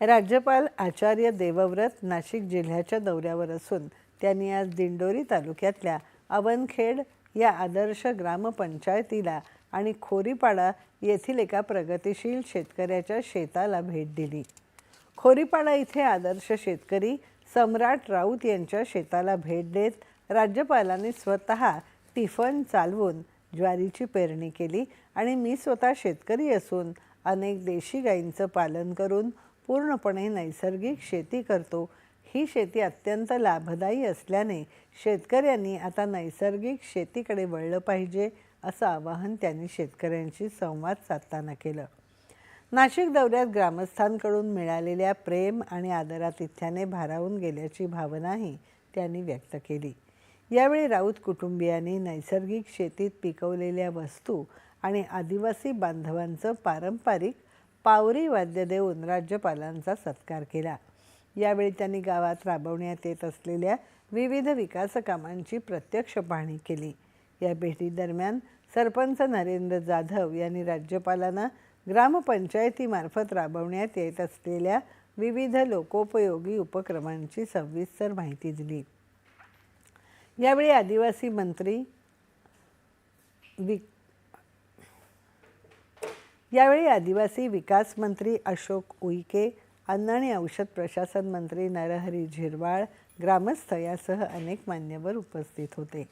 राज्यपाल आचार्य देवव्रत नाशिक जिल्ह्याच्या दौऱ्यावर असून त्यांनी आज दिंडोरी तालुक्यातल्या अवनखेड या आदर्श ग्रामपंचायतीला आणि खोरीपाडा येथील एका प्रगतिशील शेतकऱ्याच्या शेताला भेट दिली. खोरीपाडा इथे आदर्श शेतकरी सम्राट राऊत यांच्या शेताला भेट देत राज्यपालांनी स्वतः टिफन चालवून ज्वारीची पेरणी केली आणि मी स्वतः शेतकरी असून अनेक देशी गायींचं पालन करून पूर्णपणे नैसर्गिक शेती करतो. ही शेती अत्यंत लाभदायी असल्याने शेतकऱ्यांनी आता नैसर्गिक शेतीकडे वळलं पाहिजे असं आवाहन त्यांनी शेतकऱ्यांशी संवाद साधताना केलं. नाशिक दौऱ्यात ग्रामस्थांकडून मिळालेल्या प्रेम आणि आदरातिथ्याने भारावून गेल्याची भावनाही त्यांनी व्यक्त केली. यावेळी राऊत कुटुंबियांनी नैसर्गिक शेतीत पिकवलेल्या वस्तू आणि आदिवासी बांधवांचं पारंपरिक पावरी वाद्य देऊन राज्यपालांचा सत्कार केला. यावेळी त्यांनी गावात राबवण्यात येत असलेल्या विविध विकास कामांची प्रत्यक्ष पाहणी केली. या भेटीदरम्यान सरपंच नरेंद्र जाधव यांनी राज्यपालांना ग्रामपंचायतीमार्फत राबवण्यात येत असलेल्या विविध लोकोपयोगी उपक्रमांची सविस्तर माहिती दिली. यावेळी आदिवासी मंत्री विक यावेळी आदिवासी विकास मंत्री अशोक उईके अन्न आणि औषध प्रशासन मंत्री नरहरी झिरवाळ ग्रामस्थ यासह अनेक मान्यवर उपस्थित होते.